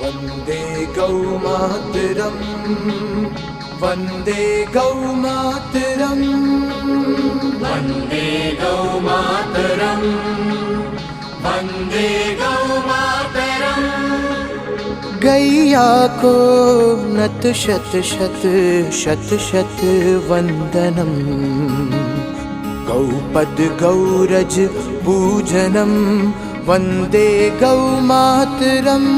वन्दे गौमातरम् वन्दे गौमातरम् वन्दे गौमातरम् वन्दे गौमातरम् गैया को नत शत शत शत शत वन्दनम् गौपद गौरज पूजनं वन्दे गौमातरम्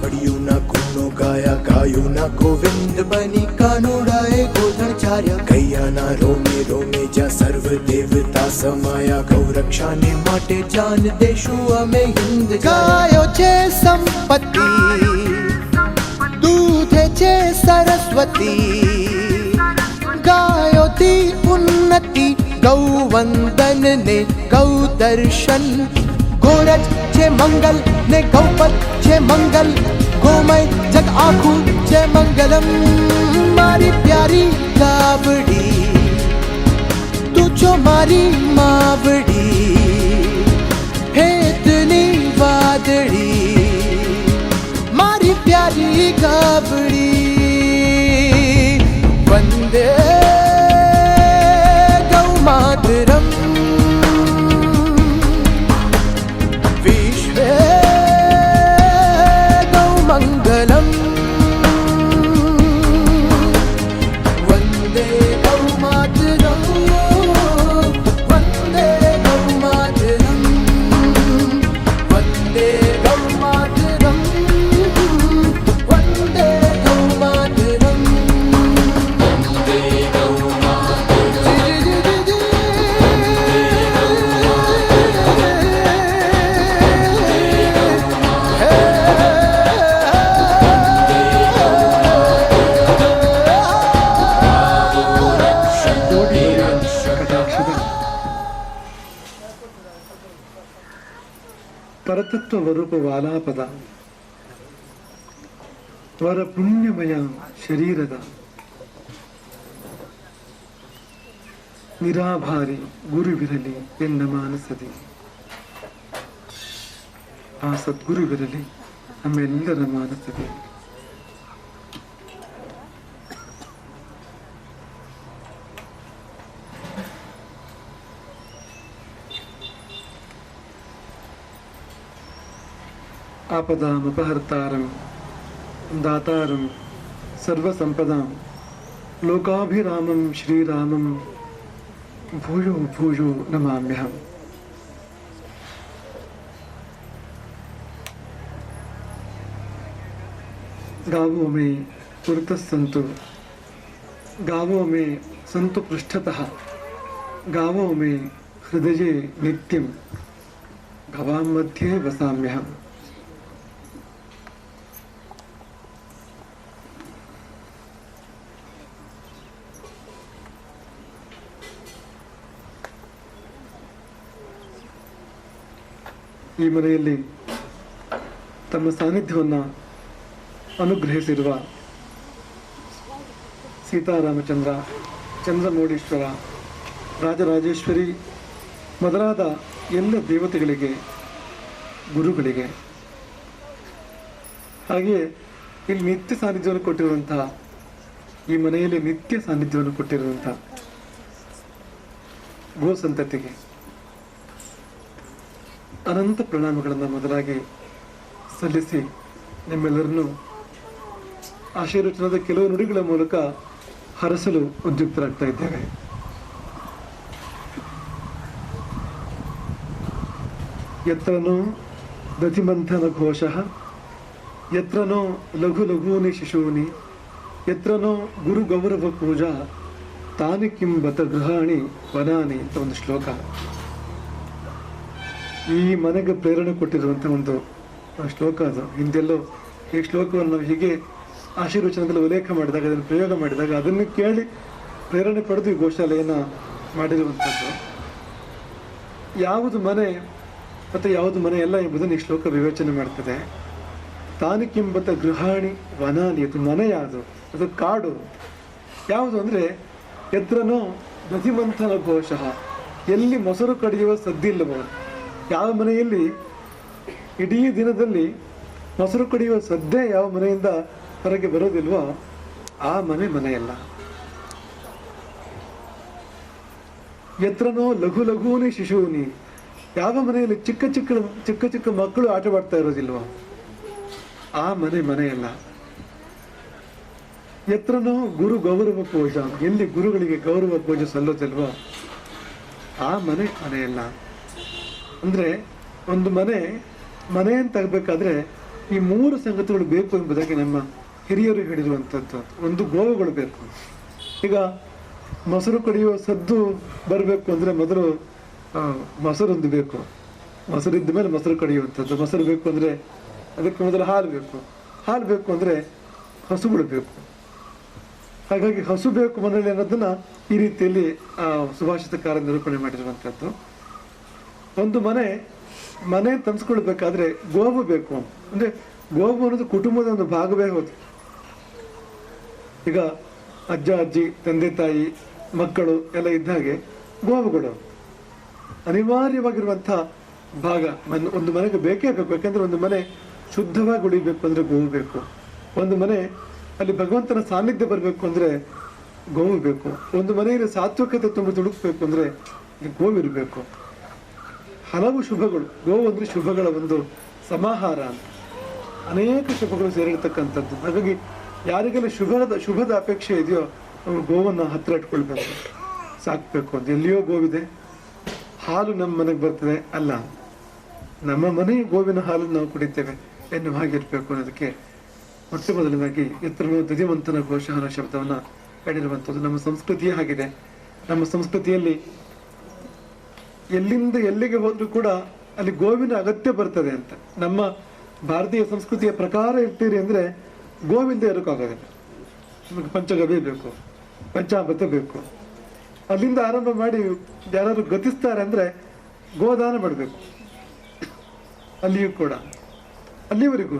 જે કાવડિયુંના ગુણો ગાયા ગાયુંના ગોવિંદ બની કાનુડાએ ગોધણ ચાર્યા ગૈયાના રોમે રોમે જ્યાં સર્વ દેવતા સમાયા ગૌ રક્ષાને માટે જાન દેશું અમે હિન્દ ગાયો છે સંપત્તિ દૂધે છે સરસ્વતી ગાયોથી ઉન્નતિ ગૌવંદન ને ગૌ દર્શન ગોરજ છે મંગલ ને ગૌપત છે મંગલ ગોમય જગ આખું છે મંગલમ મારી પ્યારી ગાબડી તું છો મારી માવડી ಪರತತ್ವ ವರೂಪ ವಾಲಾಪದ ವರ ಪುಣ್ಯಮಯ ಶರೀರದ ನಿರಾಭಾರಿ ಗುರುವಿರಲಿ ಎನ್ನ ಮಾನಸದಿ. ಆ ಸದ್ಗುರುವಿರಲಿ ನಮ್ಮೆಲ್ಲರ ಮಾನಸದಿ. आपदामपहर्तारं दातारं सर्वसम्पदां लोकाभिरामं श्रीरामं भूयो भूयो नमाम्यहम् गावो मे पुरतः सन्तु गावो मे सन्तु पृष्ठतः गावो मे हृदय नित्यं भवां मध्ये वसाम्यहम् ಈ ಮನೆಯಲ್ಲಿ ತಮ್ಮ ಸಾನ್ನಿಧ್ಯವನ್ನು ಅನುಗ್ರಹಿಸಿರುವ ಸೀತಾರಾಮಚಂದ್ರ, ಚಂದ್ರಮೌಳೀಶ್ವರ, ರಾಜರಾಜೇಶ್ವರಿ, ಮೊದಲಾದ ಎಲ್ಲ ದೇವತೆಗಳಿಗೆ ಗುರುಗಳಿಗೆ. ಹಾಗೆಯೇ ಇಲ್ಲಿ ನಿತ್ಯ ಸಾನ್ನಿಧ್ಯವನ್ನು ಕೊಟ್ಟಿರುವಂತಹ ಈ ಮನೆಯಲ್ಲಿ ನಿತ್ಯ ಸಾನ್ನಿಧ್ಯವನ್ನು ಕೊಟ್ಟಿರುವಂತಹ ಗೋ ಸಂತತಿಗೆ ಅನಂತ ಪ್ರಣಾಮಗಳನ್ನು ಮೊದಲಾಗಿ ಸಲ್ಲಿಸಿ ನಿಮ್ಮೆಲ್ಲರನ್ನು ಆಶೀರ್ವಚನದ ಕೆಲವು ನುಡಿಗಳ ಮೂಲಕ ಹರಸಲು ಉದ್ಯುಕ್ತರಾಗ್ತಾ ಇದ್ದೇವೆ. ಯತ್ರನೋ ದತಿಮಂಥನ ಘೋಷ ಯತ್ರನೋ ಲಘು ಲಘೂನಿ ಶಿಶೂನಿ ಯತ್ರನೋ ಗುರು ಗೌರವ ಪೂಜಾ, ತಾನಿ ಕಿಂ ಬತ ಗೃಹಾಣಿ ವನಾನಿ ಅಂತ ಒಂದು ಶ್ಲೋಕ. ಈ ಮನೆಗೆ ಪ್ರೇರಣೆ ಕೊಟ್ಟಿರುವಂಥ ಒಂದು ಶ್ಲೋಕ ಅದು. ಹಿಂದೆಲ್ಲೋ ಈ ಶ್ಲೋಕವನ್ನು ಹೀಗೆ ಆಶೀರ್ವಚನದಲ್ಲಿ ಉಲ್ಲೇಖ ಮಾಡಿದಾಗ, ಅದನ್ನು ಪ್ರಯೋಗ ಮಾಡಿದಾಗ ಅದನ್ನು ಕೇಳಿ ಪ್ರೇರಣೆ ಪಡೆದು ಈ ಗೋಶಾಲೆಯನ್ನು ಮಾಡಿರುವಂಥದ್ದು. ಯಾವುದು ಮನೆ ಮತ್ತು ಯಾವುದು ಮನೆ ಎಲ್ಲ ಎಂಬುದನ್ನು ಈ ಶ್ಲೋಕ ವಿವೇಚನೆ ಮಾಡ್ತದೆ. ತಾನಿಕೆಂಬತ ಗೃಹಾಣಿ ವನಾನಿ, ಅದು ಮನೆ ಯಾವುದು ಅದು ಕಾಡು. ಯಾವುದು ಅಂದರೆ, ಎದ್ರನೋ ನದಿಮಂಥನ ಘೋಷ. ಎಲ್ಲಿ ಮೊಸರು ಕಡಿಯುವ ಸದ್ದಿಲ್ಲವೋ. ಯಾವ ಮನೆಯಲ್ಲಿ ಇಡೀ ದಿನದಲ್ಲಿ ಮೊಸರು ಕುಡಿಯುವ ಸದ್ದೇ ಯಾವ ಮನೆಯಿಂದ ಹೊರಗೆ ಬರೋದಿಲ್ವೋ ಆ ಮನೆ ಮನೆಯಲ್ಲ. ಎತ್ರನೋ ಲಘು ಲಘೂನಿ ಶಿಶುವಿನಿ. ಯಾವ ಮನೆಯಲ್ಲಿ ಚಿಕ್ಕ ಚಿಕ್ಕ ಚಿಕ್ಕ ಚಿಕ್ಕ ಮಕ್ಕಳು ಆಟವಾಡ್ತಾ ಇರೋದಿಲ್ವೋ ಆ ಮನೆ ಮನೆಯಲ್ಲ. ಎತ್ರನೋ ಗುರು ಗೌರವ ಪೂಜ. ಎಲ್ಲಿ ಗುರುಗಳಿಗೆ ಗೌರವ ಪೂಜೆ ಸಲ್ಲೋದಿಲ್ವೋ ಆ ಮನೆ ಮನೆಯಲ್ಲ. ಅಂದ್ರೆ ಒಂದು ಮನೆ ಮನೆಯನ್ನು ತಗಬೇಕಾದ್ರೆ ಈ ಮೂರು ಸಂಗತಿಗಳು ಬೇಕು ಎಂಬುದಾಗಿ ನಮ್ಮ ಹಿರಿಯರು ಹೇಳಿರುವಂಥದ್ದು. ಒಂದು ಗೋವುಗಳು ಬೇಕು. ಈಗ ಮೊಸರು ಕಡಿಯುವ ಸದ್ದು ಬರಬೇಕು ಅಂದ್ರೆ ಮೊದಲು ಮೊಸರೊಂದು ಬೇಕು. ಮೊಸರು ಇದ್ದ ಮೇಲೆ ಮೊಸರು ಕಡಿಯುವಂಥದ್ದು. ಮೊಸರು ಬೇಕು ಅಂದ್ರೆ ಅದಕ್ಕೆ ಮೊದಲು ಹಾಲು ಬೇಕು. ಹಾಲು ಬೇಕು ಅಂದ್ರೆ ಹಸುಗಳು ಬೇಕು. ಹಾಗಾಗಿ ಹಸು ಬೇಕು ಮನೆಯಲ್ಲಿ ಅನ್ನೋದನ್ನ ಈ ರೀತಿಯಲ್ಲಿ ಸುಭಾಷಿತಕಾರ ನಿರೂಪಣೆ ಮಾಡಿರುವಂಥದ್ದು. ಒಂದು ಮನೆ ಮನೆ ತಂದ್ಸ್ಕೊಳ್ಬೇಕಾದ್ರೆ ಗೋವು ಬೇಕು. ಅಂದ್ರೆ ಗೋವು ಅನ್ನೋದು ಕುಟುಂಬದ ಒಂದು ಭಾಗವೇ ಹೌದು ಈಗ ಅಜ್ಜ, ಅಜ್ಜಿ, ತಂದೆ, ತಾಯಿ, ಮಕ್ಕಳು ಎಲ್ಲ ಇದ್ದ ಹಾಗೆ ಗೋವುಗಳು. ಅನಿವಾರ್ಯವಾಗಿರುವಂತಹ ಭಾಗ ಒಂದು ಮನೆಗೆ ಬೇಕೇ ಬೇಕು. ಯಾಕಂದ್ರೆ ಒಂದು ಮನೆ ಶುದ್ಧವಾಗಿ ಉಳಿಬೇಕು ಅಂದ್ರೆ ಗೋವು ಬೇಕು. ಒಂದು ಮನೆ ಅಲ್ಲಿ ಭಗವಂತನ ಸಾನ್ನಿಧ್ಯ ಬರಬೇಕು ಅಂದ್ರೆ ಗೋವು ಬೇಕು. ಒಂದು ಮನೆಯಲ್ಲಿ ಸಾತ್ವಿಕತೆ ತುಂಬ ತುಡುಕ್ಬೇಕು ಅಂದ್ರೆ ಗೋವು ಗೋವಿರಬೇಕು ಹಲವು ಶುಭಗಳು ಗೋ ಅಂದ್ರೆ ಶುಭಗಳ ಒಂದು ಸಮಾಹಾರ ಅಂತ. ಅನೇಕ ಶುಭಗಳು ಸೇರಿರ್ತಕ್ಕಂಥದ್ದು. ಹಾಗಾಗಿ ಯಾರಿಗೆಲ್ಲ ಶುಭದ ಶುಭದ ಅಪೇಕ್ಷೆ ಇದೆಯೋ ಅವರು ಗೋವನ್ನು ಹತ್ರ ಇಟ್ಕೊಳ್ಬೇಕು. ಸಾಕ್ಬೇಕು ಅಂತ. ಎಲ್ಲಿಯೋ ಗೋವಿದೆ, ಹಾಲು ನಮ್ಮ ಮನೆಗೆ ಬರ್ತದೆ ಅಲ್ಲ. ನಮ್ಮ ಮನೆ ಗೋವಿನ ಹಾಲನ್ನು ನಾವು ಕುಡಿತೇವೆ ಎನ್ನುವ ಹಾಗಿರಬೇಕು ಅನ್ನೋದಕ್ಕೆ ಮೊಟ್ಟ ಮೊದಲನೇದಾಗಿ ಎತ್ತರನು ದಧಿವಂತನ ಘೋಷ ಅನ್ನೋ ಶಬ್ದವನ್ನ ಹೇಳಿರುವಂಥದ್ದು. ನಮ್ಮ ಸಂಸ್ಕೃತಿಯೇ ಆಗಿದೆ ನಮ್ಮ ಸಂಸ್ಕೃತಿಯಲ್ಲಿ ಎಲ್ಲಿಂದ ಎಲ್ಲಿಗೆ ಹೋದ್ರೂ ಕೂಡ ಅಲ್ಲಿ ಗೋವಿನ ಅಗತ್ಯ ಬರ್ತದೆ ಅಂತ. ನಮ್ಮ ಭಾರತೀಯ ಸಂಸ್ಕೃತಿಯ ಪ್ರಕಾರ ಇರ್ತೀರಿ ಅಂದ್ರೆ ಗೋವಿಂದ ಇರೋಕ್ಕಾಗೋದಿಲ್ಲ ನಮಗೆ ಪಂಚಗವ್ಯ ಬೇಕು, ಪಂಚಾಮೃತ ಬೇಕು. ಅಲ್ಲಿಂದ ಆರಂಭ ಮಾಡಿ ಯಾರಾದರೂ ಗತಿಸ್ತಾರೆ ಅಂದ್ರೆ ಗೋದಾನ ಮಾಡಬೇಕು. ಅಲ್ಲಿಯೂ ಕೂಡ. ಅಲ್ಲಿವರೆಗೂ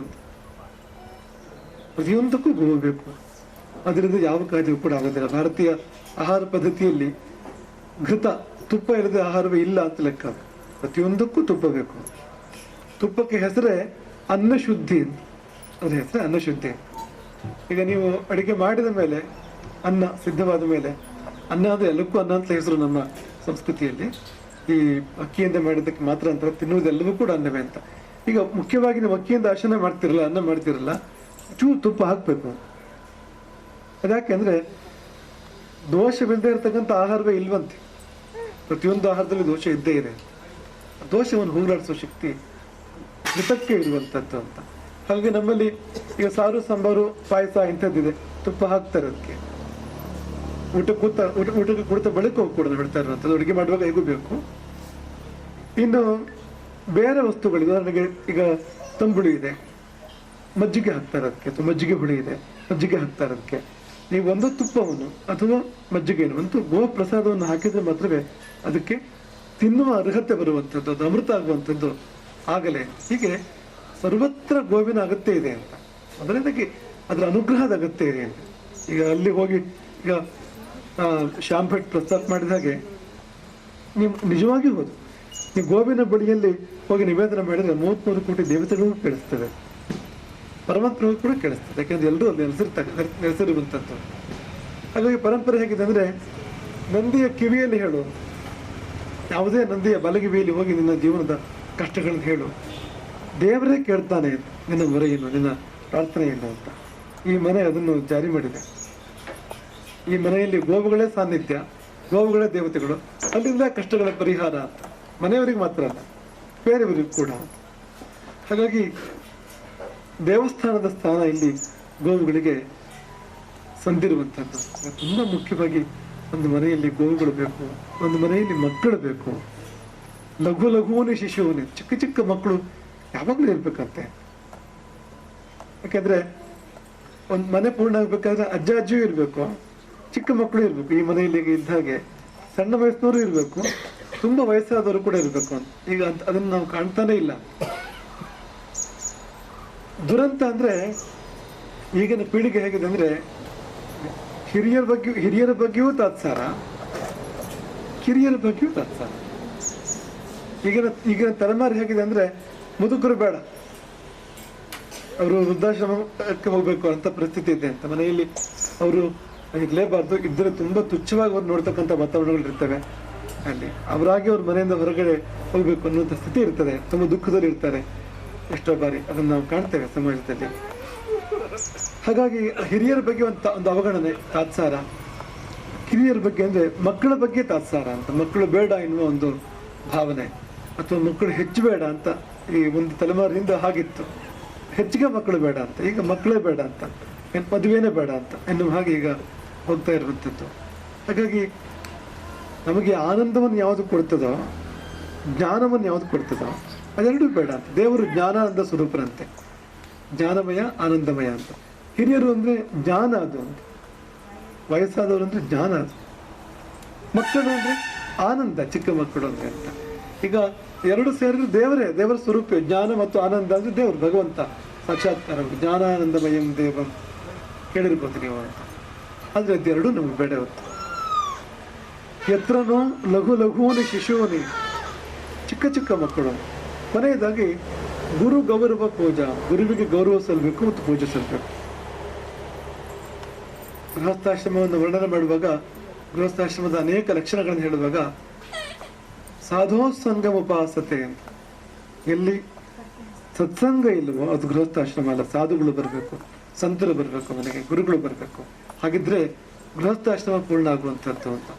ಪ್ರತಿಯೊಂದಕ್ಕೂ ಗೋವು ಬೇಕು. ಅದರಿಂದ ಯಾವ ಕಾರ್ಯವೂ ಕೂಡ ಆಗೋದಿಲ್ಲ. ಭಾರತೀಯ ಆಹಾರ ಪದ್ಧತಿಯಲ್ಲಿ ಘೃತ ತುಪ್ಪ ಇಲ್ಲದೆ ಆಹಾರವೇ ಇಲ್ಲ ಅಂತ ಲೆಕ್ಕ ಪ್ರತಿಯೊಂದಕ್ಕೂ ತುಪ್ಪ ಬೇಕು. ತುಪ್ಪಕ್ಕೆ ಹೆಸರೇ ಅನ್ನಶುದ್ಧಿ ಅಂತ. ಅದ್ರ ಹೆಸರೇ ಅನ್ನಶುದ್ಧಿ. ಈಗ ನೀವು ಅಡುಗೆ ಮಾಡಿದ ಮೇಲೆ, ಅನ್ನ ಸಿದ್ಧವಾದ ಮೇಲೆ, ಅನ್ನ ಅದು ಎಲ್ಲಕ್ಕೂ ಅನ್ನ ಅಂತ ಹೆಸರು ನಮ್ಮ ಸಂಸ್ಕೃತಿಯಲ್ಲಿ. ಈ ಅಕ್ಕಿಯಿಂದ ಮಾಡಿದ್ದಕ್ಕೆ ಮಾತ್ರ ಅಂತ ತಿನ್ನುವುದೆಲ್ಲವೂ ಕೂಡ ಅನ್ನವೇ ಅಂತ. ಈಗ ಮುಖ್ಯವಾಗಿ ನೀವು ಅಕ್ಕಿಯಿಂದ ಆಶನ ಮಾಡ್ತಿರಲ್ಲ, ಅನ್ನ ಮಾಡ್ತಿರಲ್ಲ ಚೂರು ತುಪ್ಪ ಹಾಕ್ಬೇಕು. ಅದ್ಯಾಕೆಂದ್ರೆ ದೋಷವಿಲ್ಲದೆ ಇರತಕ್ಕಂಥ ಆಹಾರವೇ ಇಲ್ವಂತೆ. ಪ್ರತಿಯೊಂದು ಆಹಾರದಲ್ಲಿ ದೋಷ ಇದ್ದೇ ಇದೆ. ದೋಷವನ್ನು ಹೋಗಲಾಡಿಸುವ ಶಕ್ತಿ ಮೃತಕ್ಕೆ ಇರುವಂಥದ್ದು ಅಂತ. ಹಾಗೆ ನಮ್ಮಲ್ಲಿ ಈಗ ಸಾರು, ಸಾಂಬಾರು, ಪಾಯಸ ಇಂಥದ್ದಿದೆ. ತುಪ್ಪ ಹಾಕ್ತಾರೆ ಅದಕ್ಕೆ ಊಟ ಕೂತ, ಊಟ, ಊಟಕ್ಕೆ ಕುಡಿತ ಬಳಿಕ ಕೂಡ ಬಿಡ್ತಾ ಅಡುಗೆ ಮಾಡುವಾಗ ಹೇಗೂ ಬೇಕು? ಇನ್ನು ಬೇರೆ ವಸ್ತುಗಳು, ಉದಾಹರಣೆಗೆ ಈಗ ತಂಬುಳಿ ಇದೆ. ಮಜ್ಜಿಗೆ ಹಾಕ್ತಾರೆ ಅದಕ್ಕೆ ಅಥವಾ ಮಜ್ಜಿಗೆ ಹುಳಿ ಇದೆ. ಮಜ್ಜಿಗೆ ಹಾಕ್ತಾರೆ ಅದಕ್ಕೆ ನೀವು ಒಂದು ತುಪ್ಪವನ್ನು ಅಥವಾ ಮಜ್ಜಿಗೆಯನ್ನು, ಒಂದು ಗೋ ಪ್ರಸಾದವನ್ನು ಹಾಕಿದ್ರೆ ಮಾತ್ರವೇ ಅದಕ್ಕೆ ತಿನ್ನುವ ಅರ್ಹತೆ ಬರುವಂಥದ್ದು ಅದು ಅಮೃತ ಆಗುವಂಥದ್ದು ಆಗಲೇ. ಹೀಗೆ ಸರ್ವತ್ರ ಗೋವಿನ ಅಗತ್ಯ ಇದೆ ಅಂತ. ಮೊದಲನೇದಾಗಿ ಅದರ ಅನುಗ್ರಹದ ಅಗತ್ಯ ಇದೆ ಅಂತ. ಈಗ ಅಲ್ಲಿ ಹೋಗಿ ಈಗ ಶ್ಯಾಮ್ ಭಟ್ ಪ್ರಸ್ತಾಪ ಮಾಡಿದ ಹಾಗೆ ನೀವು ನಿಜವಾಗಿ ಹೋದು. ನೀವು ಗೋವಿನ ಬಳಿಯಲ್ಲಿ ಹೋಗಿ ನಿವೇದನೆ ಮಾಡಿದರೆ ಮೂವತ್ಮೂರು ಕೋಟಿ ದೇವತೆಗಳು ಕೇಳಿಸ್ತದೆ ಪರಮಾತ್ಮಗೂ ಕೂಡ ಕೇಳಿಸ್ತದೆ. ಯಾಕೆಂದ್ರೆ ಎಲ್ಲರೂ ಅಲ್ಲಿ ನೆಲೆಸಿರ್ತಕ್ಕ ನೆಲೆ- ನೆಲೆಸಿರುವಂಥದ್ದು ಹಾಗಾಗಿ ಪರಂಪರೆ ಹೇಗಿದೆ ಅಂದರೆ, ನಂದಿಯ ಕಿವಿಯಲ್ಲಿ ಹೇಳು. ಯಾವುದೇ ನಂದಿಯ ಬಲಗಿವಿಯಲ್ಲಿ ಹೋಗಿ ನಿನ್ನ ಜೀವನದ ಕಷ್ಟಗಳನ್ನು ಹೇಳು. ದೇವರೇ ಕೇಳ್ತಾನೆ, ನಿನ್ನ ಮೊರೆಯನ್ನು, ನಿನ್ನ ಪ್ರಾರ್ಥನೆಯನ್ನು ಅಂತ. ಈ ಮನೆ ಅದನ್ನು ಜಾರಿ ಮಾಡಿದೆ. ಈ ಮನೆಯಲ್ಲಿ ಗೋವುಗಳೇ ಸಾನ್ನಿಧ್ಯ. ಗೋವುಗಳೇ ದೇವತೆಗಳು. ಅಲ್ಲಿಂದ ಕಷ್ಟಗಳ ಪರಿಹಾರ ಅಂತ. ಮನೆಯವರಿಗೆ ಮಾತ್ರ ಅಲ್ಲ, ಬೇರೆಯವರಿಗೂ ಕೂಡ ಹಾಗಾಗಿ ದೇವಸ್ಥಾನದ ಸ್ಥಾನ ಇಲ್ಲಿ ಗೋವುಗಳಿಗೆ ಸಂದಿರುವಂಥದ್ದು. ತುಂಬಾ ಮುಖ್ಯವಾಗಿ ಒಂದು ಮನೆಯಲ್ಲಿ ಗೋವುಗಳು ಬೇಕು, ಒಂದು ಮನೆಯಲ್ಲಿ ಮಕ್ಕಳು ಬೇಕು. ಲಘು ಲಘುವನೇ ಶಿಶುವನೇ, ಚಿಕ್ಕ ಚಿಕ್ಕ ಮಕ್ಕಳು ಯಾವಾಗಲೂ ಇರ್ಬೇಕಂತೆ. ಯಾಕೆಂದ್ರೆ ಒಂದು ಮನೆ ಪೂರ್ಣ ಆಗ್ಬೇಕಾದ್ರೆ ಅಜ್ಜ ಅಜ್ಜಿಯೂ ಇರಬೇಕು, ಚಿಕ್ಕ ಮಕ್ಕಳು ಇರಬೇಕು. ಈ ಮನೆಯಲ್ಲಿ ಇದ್ದ ಹಾಗೆ ಸಣ್ಣ ವಯಸ್ಸಿನವರು ಇರಬೇಕು, ತುಂಬಾ ವಯಸ್ಸಾದವರು ಕೂಡ ಇರಬೇಕು. ಈಗ ಅದನ್ನ ನಾವು ಕಾಣ್ತಾನೇ ಇಲ್ಲ. ದುರಂತ ಅಂದರೆ ಈಗಿನ ಪೀಳಿಗೆ ಹೇಗಿದೆ ಅಂದರೆ ಹಿರಿಯರ ಬಗ್ಗೆ ಹಿರಿಯರ ಬಗ್ಗೆಯೂ ತಾತ್ಸಾರ, ಕಿರಿಯರ ಬಗ್ಗೆಯೂ ತಾತ್ಸಾರ. ಈಗಿನ ಈಗಿನ ತಲೆಮಾರು ಹೇಗಿದೆ ಅಂದರೆ ಮುದುಕರು ಬೇಡ. ಅವರು ವೃದ್ಧಾಶ್ರಮಕ್ಕೆ ಹೋಗ್ಬೇಕು ಅಂತ ಪರಿಸ್ಥಿತಿ ಇದೆ ಅಂತ. ಮನೆಯಲ್ಲಿ ಅವರು ಇರಲೇಬಾರ್ದು. ಇದ್ದರೆ ತುಂಬ ತುಚ್ಛವಾಗಿ ಅವ್ರು ನೋಡ್ತಕ್ಕಂಥ ವಾತಾವರಣಗಳು ಇರ್ತವೆ. ಅಲ್ಲಿ ಅವರಾಗಿ ಅವ್ರ ಮನೆಯಿಂದ ಹೊರಗಡೆ ಹೋಗಬೇಕು ಅನ್ನುವಂಥ ಸ್ಥಿತಿ ಇರ್ತದೆ. ತುಂಬ ದುಃಖದಲ್ಲಿ ಇರ್ತಾರೆ. ಎಷ್ಟೋ ಬಾರಿ ಅದನ್ನು ನಾವು ಕಾಣ್ತೇವೆ ಸಮಾಜದಲ್ಲಿ. ಹಾಗಾಗಿ ಹಿರಿಯರ ಬಗ್ಗೆ ಒಂದು ಒಂದು ಅವಗಣನೆ, ತಾತ್ಸಾರ. ಹಿರಿಯರ ಬಗ್ಗೆ ಅಂದರೆ ಮಕ್ಕಳ ಬಗ್ಗೆ ತಾತ್ಸಾರ ಅಂತ. ಮಕ್ಕಳು ಬೇಡ ಎನ್ನುವ ಒಂದು ಭಾವನೆ. ಅಥವಾ ಮಕ್ಕಳು ಹೆಚ್ಚು ಬೇಡ ಅಂತ ಈ ಒಂದು ತಲೆಮಾರಿನಿಂದ ಹಾಗಿತ್ತು. ಹೆಚ್ಚಿಗೆ ಮಕ್ಕಳು ಬೇಡ ಅಂತ. ಈಗ ಮಕ್ಕಳೇ ಬೇಡ ಅಂತ. ಏನು ಮದುವೆನೇ ಬೇಡ ಅಂತ ಎನ್ನುವ ಹಾಗೆ ಈಗ ಹೋಗ್ತಾ ಇರುವಂಥದ್ದು. ಹಾಗಾಗಿ ನಮಗೆ ಆನಂದವನ್ನು ಯಾವುದು ಕೊಡ್ತದೋ, ಜ್ಞಾನವನ್ನು ಯಾವುದು ಕೊಡ್ತದೋ ಅದೆರಡೂ ಬೇಡ ಅಂತ. ದೇವರು ಜ್ಞಾನಾನಂದ ಸ್ವರೂಪರಂತೆ. ಜ್ಞಾನಮಯ, ಆನಂದಮಯ ಅಂತ. ಹಿರಿಯರು ಅಂದ್ರೆ ಜ್ಞಾನ ಅದು ಅಂತ. ವಯಸ್ಸಾದವರು ಅಂದ್ರೆ ಜ್ಞಾನ ಅದು. ಮಕ್ಕಳು ಅಂದರೆ ಆನಂದ, ಚಿಕ್ಕ ಮಕ್ಕಳು ಅಂದ್ರೆ ಅಂತ. ಈಗ ಎರಡು ಸೇರಿದ್ರೆ ದೇವರೇ, ದೇವರ ಸ್ವರೂಪ. ಜ್ಞಾನ ಮತ್ತು ಆನಂದ ಅಂದ್ರೆ ದೇವರು, ಭಗವಂತ. ಸಾಕ್ಷಾತ್ಕಾರ, ಜ್ಞಾನಾನಂದಮಯಂ ದೇವಂ. ಕೇಳಿರ್ಬೋದು ನೀವು ಅಂತ. ಆದ್ರೆ ಅದೆರಡು ನಮ್ಗೆ ಬೇಡ ಹೊತ್ತು ಎತ್ರನೋ ಲಘು ಲಘುವನಿ ಶಿಶುವನಿ. ಚಿಕ್ಕ ಚಿಕ್ಕ ಮಕ್ಕಳು. ಕೊನೆಯದಾಗಿ ಗುರು ಗೌರವ ಪೂಜಾ, ಗುರುವಿಗೆ ಗೌರವ ಸಲ್ಲಬೇಕು ಮತ್ತು ಪೂಜೆ ಸಲ್ಲಬೇಕು. ಗೃಹಸ್ಥಾಶ್ರಮವನ್ನು ವರ್ಣನೆ ಮಾಡುವಾಗ, ಗೃಹಸ್ಥಾಶ್ರಮದ ಅನೇಕ ಲಕ್ಷಣಗಳನ್ನು ಹೇಳುವಾಗ, ಸಾಧೋ ಸಂಗಮ ಉಪಾಸತೆ ಅಂತ. ಎಲ್ಲಿ ಸತ್ಸಂಗ ಇಲ್ಲವೋ ಅದು ಗೃಹಸ್ಥಾಶ್ರಮ ಅಲ್ಲ, ಸಾಧುಗಳು ಬರಬೇಕು, ಸಂತರು ಬರಬೇಕು ಮನೆಗೆ, ಗುರುಗಳು ಬರಬೇಕು. ಹಾಗಿದ್ರೆ ಗೃಹಸ್ಥಾಶ್ರಮ ಪೂರ್ಣ ಆಗುವಂಥದ್ದು ಅಂತ.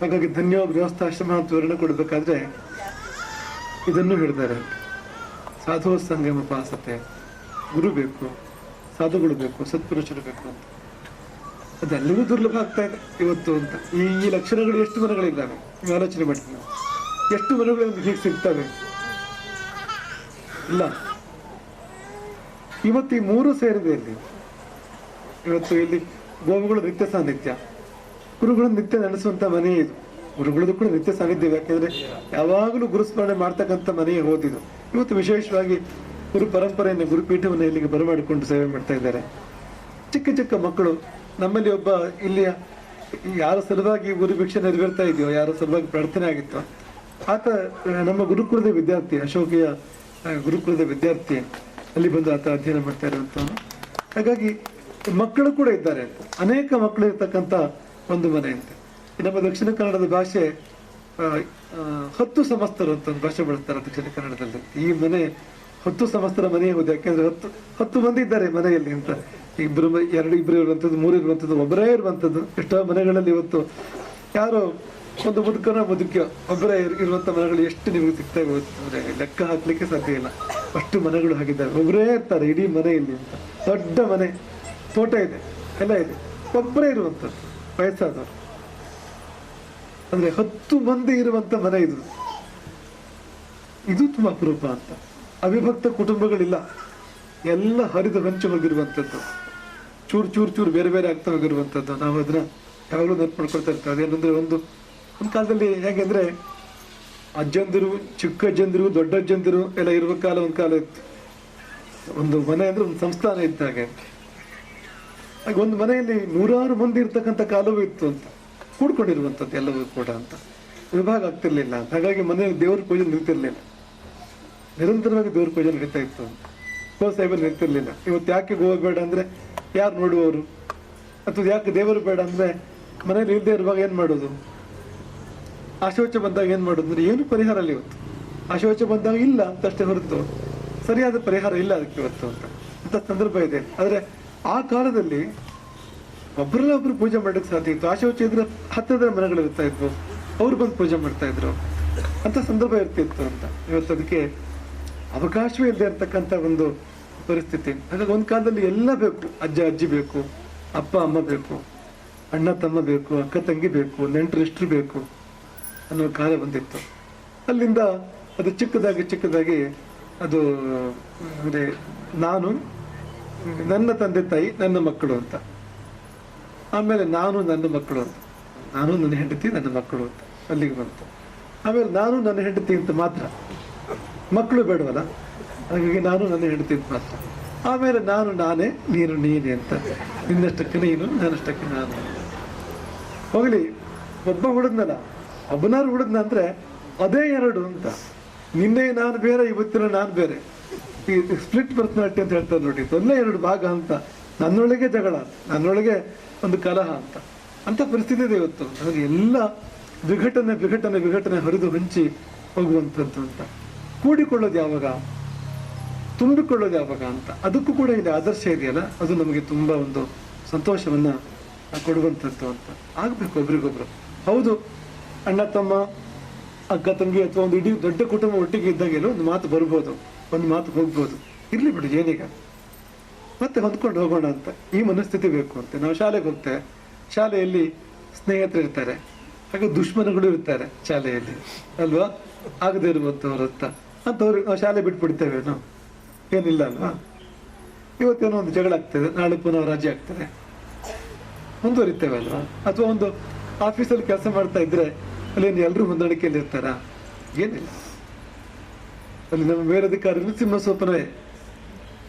ಹಾಗಾಗಿ ಧನ್ಯವಾದ ಗೃಹಸ್ಥಾಶ್ರಮ ಅಂತ ವಿವರಣೆ ಕೊಡಬೇಕಾದ್ರೆ ಇದನ್ನು ಹೇಳಿದ್ದಾರೆ ಸಾಧು ಸಂಗಮ ಪಾಸತೆ. ಗುರು ಬೇಕು, ಸಾಧುಗಳು ಬೇಕು, ಸತ್ಪುರುಷರು ಬೇಕು ಅಂತ. ಅದೆಲ್ಲವೂ ದುರ್ಲಭ ಆಗ್ತಾ ಇದೆ ಇವತ್ತು ಅಂತ. ಈ ಲಕ್ಷಣಗಳು ಎಷ್ಟು ಮನಗಳಿದ್ದಾವೆ ಆಲೋಚನೆ ಮಾಡ್ತೀವಿ ನಾವು ಎಷ್ಟು ಮನಗಳು ನಮ್ಗೆ ಹೀಗೆ ಸಿಗ್ತವೆ? ಇಲ್ಲ. ಇವತ್ತು ಈ ಮೂರು ಸೇರಿದೆ ಇಲ್ಲಿ. ಇವತ್ತು ಇಲ್ಲಿ ಗೋವುಗಳು ನಿತ್ಯ ಸಾನ್ನಿತ್ಯ ಗುರುಗಳು ನಿತ್ಯ ನಡೆಸುವಂತ ಮನೆ ಇದು. ಗುರುಗಳದ್ದು ಕೂಡ ನಿತ್ಯ ಸಾನ್ನಿಧ್ಯ, ಯಾಕೆಂದ್ರೆ ಯಾವಾಗಲೂ ಗುರುಸ್ಮರಣೆ ಮಾಡ್ತಕ್ಕಂಥ ಮನೆಯೇ ಹೋದಿದು ಇವತ್ತು ವಿಶೇಷವಾಗಿ ಗುರು ಪರಂಪರೆಯನ್ನು ಗುರುಪೀಠವನ್ನು ಇಲ್ಲಿಗೆ ಬರಮಾಡಿಕೊಂಡು ಸೇವೆ ಮಾಡ್ತಾ ಇದ್ದಾರೆ. ಚಿಕ್ಕ ಚಿಕ್ಕ ಮಕ್ಕಳು, ನಮ್ಮಲ್ಲಿ ಒಬ್ಬ ಇಲ್ಲಿಯ ಯಾರ ಸಲುವಾಗಿ ಗುರು ಭಿಕ್ಷೆ ನೆರವೇರ್ತಾ ಇದೆಯೋ, ಯಾರ ಸಲುವಾಗಿ ಪ್ರಾರ್ಥನೆ ಆಗಿತ್ತೋ, ಆತ ನಮ್ಮ ಗುರುಕುಲದ ವಿದ್ಯಾರ್ಥಿ, ಅಶೋಕಿಯ ಗುರುಕುಲದ ವಿದ್ಯಾರ್ಥಿ, ಅಲ್ಲಿ ಬಂದು ಆತ ಅಧ್ಯಯನ ಮಾಡ್ತಾ ಇರುವಂತವನು ಹಾಗಾಗಿ ಮಕ್ಕಳು ಕೂಡ ಇದ್ದಾರೆ ಅನೇಕ ಮಕ್ಕಳು ಇರ್ತಕ್ಕಂಥ ಒಂದು ಮನೆ ಅಂತ. ನಮ್ಮ ದಕ್ಷಿಣ ಕನ್ನಡದ ಭಾಷೆ ಹತ್ತು ಸಮಸ್ತರು ಅಂತ ಒಂದು ಭಾಷೆ ಬಳಸ್ತಾರೆ ದಕ್ಷಿಣ ಕನ್ನಡದಲ್ಲಿ. ಈ ಮನೆ ಹತ್ತು ಸಮಸ್ತರ ಮನೆ ಹೋದೆ ಯಾಕೆಂದ್ರೆ ಹತ್ತು ಹತ್ತು ಮಂದಿ ಇದ್ದಾರೆ ಮನೆಯಲ್ಲಿ ಅಂತ. ಇಬ್ರು ಮ- ಎರಡು ಇಬ್ರು ಇರುವಂಥದ್ದು, ಮೂರು ಇರುವಂಥದ್ದು, ಒಬ್ಬರೇ ಇರುವಂಥದ್ದು. ಎಷ್ಟೋ ಮನೆಗಳಲ್ಲಿ ಇವತ್ತು ಯಾರೋ ಒಂದು ಮುದುಕನ ಮುದುಕ ಒಬ್ಬರೇ ಇರುವಂಥ ಮನೆಗಳು ಎಷ್ಟು ನಿಮಗೆ ಸಿಗ್ತಾ ಇವತ್ತು ಲೆಕ್ಕ ಹಾಕ್ಲಿಕ್ಕೆ ಸಾಧ್ಯ ಇಲ್ಲ. ಅಷ್ಟು ಮನೆಗಳು ಹಾಗಿದ್ದಾರೆ ಒಬ್ಬರೇ ಇರ್ತಾರೆ ಇಡೀ ಮನೆಯಲ್ಲಿ ಅಂತ. ದೊಡ್ಡ ಮನೆ, ತೋಟ ಇದೆ ಎಲ್ಲ ಇದೆ. ಒಬ್ಬರೇ ಇರುವಂಥದ್ದು, ವಯಸ್ಸಾದವರು. ಅಂದ್ರೆ ಹತ್ತು ಮಂದಿ ಇರುವಂತ ಮನೆ ಇದು. ಇದು ತುಂಬಾ ಅಪರೂಪ ಅಂತ. ಅವಿಭಕ್ತ ಕುಟುಂಬಗಳಿಲ್ಲ. ಎಲ್ಲ ಹರಿದು ಹಂಚು ಹೋಗಿರುವಂಥದ್ದು ಚೂರು ಚೂರು ಚೂರು ಬೇರೆ ಬೇರೆ ಆಗ್ತಾ ಹೋಗಿರುವಂಥದ್ದು ನಾವು ಅದನ್ನ ಯಾವಾಗಲೂ ನೆನಪು ಮಾಡ್ಕೊಳ್ತಾ ಇರ್ತೇವೆ ಅದೇನಂದ್ರೆ ಒಂದು ಒಂದು ಕಾಲದಲ್ಲಿ ಹೇಗೆಂದ್ರೆ ಅಜ್ಜಂದಿರು, ಚಿಕ್ಕ ಅಜ್ಜಂದಿರು, ದೊಡ್ಡ ಅಜ್ಜಂದಿರು ಎಲ್ಲ ಇರುವ ಕಾಲ ಒಂದು ಕಾಲ ಇತ್ತು. ಒಂದು ಮನೆ ಅಂದ್ರೆ ಒಂದು ಸಂಸ್ಥಾನ ಇತ್ತು ಹಾಗೆ. ಹಾಗೆ ಒಂದು ಮನೆಯಲ್ಲಿ ನೂರಾರು ಮಂದಿ ಇರ್ತಕ್ಕಂಥ ಕಾಲವೂ ಇತ್ತು ಅಂತ. ಕೂಡ್ಕೊಂಡಿರುವಂಥದ್ದು ಎಲ್ಲವೂ ಕೂಡ ಅಂತ. ವಿಭಾಗ ಆಗ್ತಿರ್ಲಿಲ್ಲ. ಅಂತ ಹಾಗಾಗಿ ಮನೆಯಲ್ಲಿ ದೇವ್ರ ಪೂಜೆ ನಿಲ್ತಿರ್ಲಿಲ್ಲ. ನಿರಂತರವಾಗಿ ದೇವ್ರ ಪೂಜೆ ನಡೀತಾ ಇತ್ತು. ಗೋ ಸಾಹೇಬರು ನಿಲ್ತಿರ್ಲಿಲ್ಲ. ಇವತ್ತು ಯಾಕೆ ಗೋವಾ ಬೇಡ ಅಂದ್ರೆ ಯಾರು ನೋಡುವವರು? ಅಥವಾ ಯಾಕೆ ದೇವರು ಬೇಡ ಅಂದ್ರೆ ಮನೇಲಿ ಇಲ್ಲದೆ ಇರುವಾಗ ಏನು ಮಾಡೋದು? ಆಶೋಚ ಬಂದಾಗ ಏನು ಮಾಡೋದು? ಅಂದ್ರೆ ಏನು ಪರಿಹಾರ ಅಲ್ಲಿ ಇವತ್ತು. ಆಶೋಚ ಬಂದಾಗ ಇಲ್ಲ ಅಂತಷ್ಟೇ ಹೊರತು ಸರಿಯಾದ ಪರಿಹಾರ ಇಲ್ಲ ಅದಕ್ಕೆ ಇವತ್ತು ಅಂತ. ಅಂತ ಸಂದರ್ಭ ಇದೆ. ಆದರೆ ಆ ಕಾಲದಲ್ಲಿ ಒಬ್ಬರಲ್ಲ ಒಬ್ರು ಪೂಜೆ ಮಾಡಕ್ ಸಾಧ್ಯ ಇತ್ತು. ಆಶೋಚ ಇದ್ರೆ ಹತ್ತಿರದ ಮನೆಗಳು ಇರ್ತಾ ಇದ್ವು. ಅವ್ರು ಬಂದು ಪೂಜೆ ಮಾಡ್ತಾ ಇದ್ರು. ಅಂತ ಸಂದರ್ಭ ಇರ್ತಿತ್ತು ಅಂತ. ಇವತ್ತು ಅದಕ್ಕೆ ಅವಕಾಶವೇ ಇಲ್ಲದೆ ಇರ್ತಕ್ಕಂಥ ಒಂದು ಪರಿಸ್ಥಿತಿ. ಹಾಗಾಗಿ ಒಂದು ಕಾಲದಲ್ಲಿ ಎಲ್ಲ ಬೇಕು. ಅಜ್ಜ, ಅಜ್ಜಿ ಬೇಕು, ಅಪ್ಪ, ಅಮ್ಮ ಬೇಕು, ಅಣ್ಣ, ತಮ್ಮ ಬೇಕು, ಅಕ್ಕ, ತಂಗಿ ಬೇಕು, ನೆಂಟರಿಷ್ಟರು ಬೇಕು ಅನ್ನೋ ಕಾಲ ಬಂದಿತ್ತು. ಅಲ್ಲಿಂದ ಅದು ಚಿಕ್ಕದಾಗಿ ಚಿಕ್ಕದಾಗಿ ಅದು ಅಂದ್ರೆ ನಾನು, ನನ್ನ ತಂದೆ ತಾಯಿ, ನನ್ನ ಮಕ್ಕಳು ಅಂತ. ಆಮೇಲೆ ನಾನು ನನ್ನ ಮಕ್ಕಳು ಅಂತ. ನಾನು ನನ್ನ ಹೆಂಡತಿ, ನನ್ನ ಮಕ್ಕಳು ಅಂತ. ಅಲ್ಲಿಗೆ ಬಂತು. ಆಮೇಲೆ ನಾನು ನನ್ನ ಹೆಂಡತಿ ಅಂತ ಮಾತ್ರ. ಮಕ್ಕಳು ಬೇಡವಲ್ಲ? ಹಾಗಾಗಿ ನಾನು ನನ್ನ ಹೆಂಡತಿ ಅಂತ ಮಾತ್ರ. ಆಮೇಲೆ ನಾನು ನಾನೇ, ನೀನು ನೀನೆ ಅಂತ. ನಿನ್ನಷ್ಟಕ್ಕೆ ನೀನು, ನನ್ನಷ್ಟಕ್ಕೆ ನಾನು. ಹೋಗಲಿ, ಒಬ್ಬ ಹುಡುಗ್ನಲ್ಲ. ಒಬ್ಬನಾರು ಹುಡುಗ್ನ ಅಂದ್ರೆ ಅದೇ ಎರಡು ಅಂತ. ನಿನ್ನೆ ನಾನು ಬೇರೆ, ಇವತ್ತಿನ ನಾನು ಬೇರೆ. ಈ ಸ್ಪ್ಲಿಟ್ ಪರ್ಸನಾಲಿಟಿ ಅಂತ ಹೇಳ್ತಾರೆ ನೋಡಿ ಒಂದೇ ಎರಡು ಭಾಗ ಅಂತ. ನನ್ನೊಳಗೆ ಜಗಳ, ನನ್ನೊಳಗೆ ಒಂದು ಕಲಹ ಅಂತ. ಅಂತ ಪರಿಸ್ಥಿತಿ ಇದೆ ಇವತ್ತು. ನನಗೆ ಎಲ್ಲ ವಿಘಟನೆ ವಿಘಟನೆ ವಿಘಟನೆ ಹರಿದು ಹಂಚಿ ಹೋಗುವಂಥದ್ದು ಅಂತ. ಕೂಡಿಕೊಳ್ಳೋದು ಯಾವಾಗ? ತುಂಬಿಕೊಳ್ಳೋದು ಯಾವಾಗ ಅಂತ. ಅದಕ್ಕೂ ಕೂಡ ಇಲ್ಲಿ ಆದರ್ಶ ಇದೆಯಲ್ಲ? ಅದು ನಮಗೆ ತುಂಬಾ ಒಂದು ಸಂತೋಷವನ್ನ ಕೊಡುವಂಥದ್ದು ಅಂತ. ಆಗಬೇಕು ಒಬ್ರಿಗೊಬ್ರು. ಹೌದು, ಅಣ್ಣ, ತಮ್ಮ, ಅಕ್ಕ, ತಂಗಿ ಅಥವಾ ಒಂದು ಇಡೀ ದೊಡ್ಡ ಕುಟುಂಬ ಒಟ್ಟಿಗೆ ಇದ್ದಾಗೆಲ್ಲ ಒಂದು ಮಾತು ಬರ್ಬೋದು. ಒಂದು ಮಾತು ಹೋಗ್ಬೋದು. ಇರ್ಲಿ ಬಿಡಿ, ಏನೀಗ. ಮತ್ತೆ ಹೊಂದ್ಕೊಂಡು ಹೋಗೋಣ ಅಂತ. ಈ ಮನಸ್ಥಿತಿ ಬೇಕು ಅಂತ. ನಾವು ಶಾಲೆಗೆ ಹೋಗ್ತೇವೆ. ಶಾಲೆಯಲ್ಲಿ ಸ್ನೇಹಿತರು ಇರ್ತಾರೆ. ಹಾಗೆ ದುಶ್ಮನಗಳು ಇರ್ತಾರೆ ಶಾಲೆಯಲ್ಲಿ. ಅಲ್ವಾ? ಆಗದೆ ಇರುವಂಥವ್ರು ಅಂತ. ಅಂಥವ್ರು ನಾವು ಶಾಲೆ ಬಿಟ್ಬಿಡ್ತೇವೆ ನಾವು. ಏನಿಲ್ಲ ಅಲ್ವಾ? ಇವತ್ತೇನೋ ಒಂದು ಜಗಳ ಆಗ್ತದೆ. ನಾಳೆ ಪುನಃ ರಜೆ ಆಗ್ತದೆ. ಮುಂದುವರಿತೇವೆ ಅಲ್ವಾ? ಅಥವಾ ಒಂದು ಆಫೀಸಲ್ಲಿ ಕೆಲಸ ಮಾಡ್ತಾ ಇದ್ರೆ ಅಲ್ಲಿ ಎಲ್ಲರೂ ಹೊಂದಾಣಿಕೆಯಲ್ಲಿ ಇರ್ತಾರ? ಏನಿಲ್ಲ. ಅಲ್ಲಿ ನಮ್ಮ ಮೇಲಧಿಕಾರಿಗಳು ಸಿಂಹ ಸೋಪನವೇ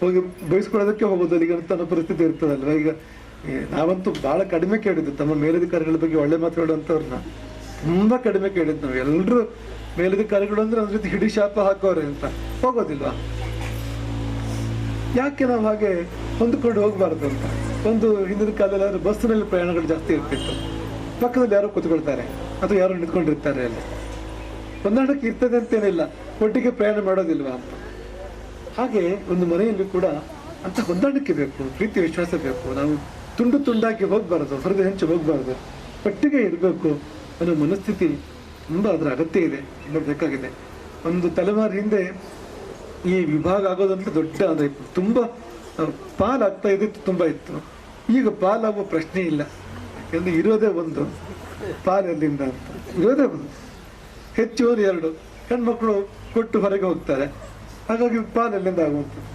ಹೋಗಿ ಬಯಸ್ಕೊಳ್ಳೋದಕ್ಕೆ ಹೋಗೋದು ಅಂತ ಅನ್ನೋ ಪರಿಸ್ಥಿತಿ ಇರ್ತದಲ್ವ? ಈಗ ನಾವಂತೂ ಬಹಳ ಕಡಿಮೆ ಕೇಳಿದ್ದು ತಮ್ಮ ಮೇಲಧಿಕಾರಿಗಳ ಬಗ್ಗೆ ಒಳ್ಳೆ ಮಾತಾಡುವಂಥವ್ರನ್ನ ತುಂಬಾ ಕಡಿಮೆ ಕೇಳಿದ್ದು ನಾವು. ಎಲ್ಲರೂ ಮೇಲಧಿಕಾರಿಗಳು ಅಂದ್ರೆ ಅದ್ರ ಜೊತೆ ಹಿಡಿ ಶಾಪ ಹಾಕೋರೆ ಅಂತ. ಹೋಗೋದಿಲ್ವಾ? ಯಾಕೆ ನಾವು ಹಾಗೆ ಹೊಂದ್ಕೊಂಡು ಹೋಗಬಾರ್ದು ಅಂತ? ಒಂದು ಹಿಂದಿನ ಕಾಲದಲ್ಲಿ ಬಸ್ಸಿನಲ್ಲಿ ಪ್ರಯಾಣಗಳು ಜಾಸ್ತಿ ಇರ್ತಿತ್ತು. ಪಕ್ಕದಲ್ಲಿ ಯಾರೋ ಕೂತ್ಕೊಳ್ತಾರೆ. ಅಥವಾ ಯಾರೋ ನಿಂತ್ಕೊಂಡಿರ್ತಾರೆ ಅಲ್ಲಿ. ಹೊಂದಾಣಿಕೆ ಇರ್ತದೆ ಅಂತೇನಿಲ್ಲ. ಒಟ್ಟಿಗೆ ಪ್ರಯಾಣ ಮಾಡೋದಿಲ್ವಾ ಅಂತ. ಹಾಗೆ ಒಂದು ಮನೆಯಲ್ಲಿ ಕೂಡ ಅಂತ ಹೊಂದಾಣಿಕೆ ಬೇಕು, ಪ್ರೀತಿ ವಿಶ್ವಾಸ ಬೇಕು. ನಾವು ತುಂಡು ತುಂಡಾಗಿ ಹೋಗ್ಬಾರ್ದು, ಹೊರಗೆ ಹೆಂಚು ಹೋಗ್ಬಾರ್ದು. ಒಟ್ಟಿಗೆ ಇರಬೇಕು ಅನ್ನೋ ಮನಸ್ಥಿತಿ ತುಂಬಾ ಅದರ ಅಗತ್ಯ ಇದೆ ಬೇಕಾಗಿದೆ. ಒಂದು ತಲೆಮಾರು ಹಿಂದೆ ಈ ವಿಭಾಗ ಆಗೋದಂತ ದೊಡ್ಡ ಅಂದ್ರೆ ತುಂಬಾ ಪಾಲಾಗ್ತಾ ಇದ್ದಿತ್ತು, ತುಂಬಾ ಇತ್ತು. ಈಗ ಪಾಲಾಗುವ ಪ್ರಶ್ನೆ ಇಲ್ಲ. ಯಾಕಂದ್ರೆ ಇರೋದೇ ಒಂದು ಪಾಲ್ ಎಲ್ಲಿಂದ ಅಂತ. ಇರೋದೇ ಒಂದು. ಹೆಚ್ಚು ಒಂದು ಎರಡು. ಹೆಣ್ಮಕ್ಳು ಕೊಟ್ಟು ಹೊರಗೆ ಹೋಗ್ತಾರೆ. ಹಾಗಾಗಿ ಪಾಲ್ ಎಲ್ಲಿಂದ ಆಗುವಂಥದ್ದು?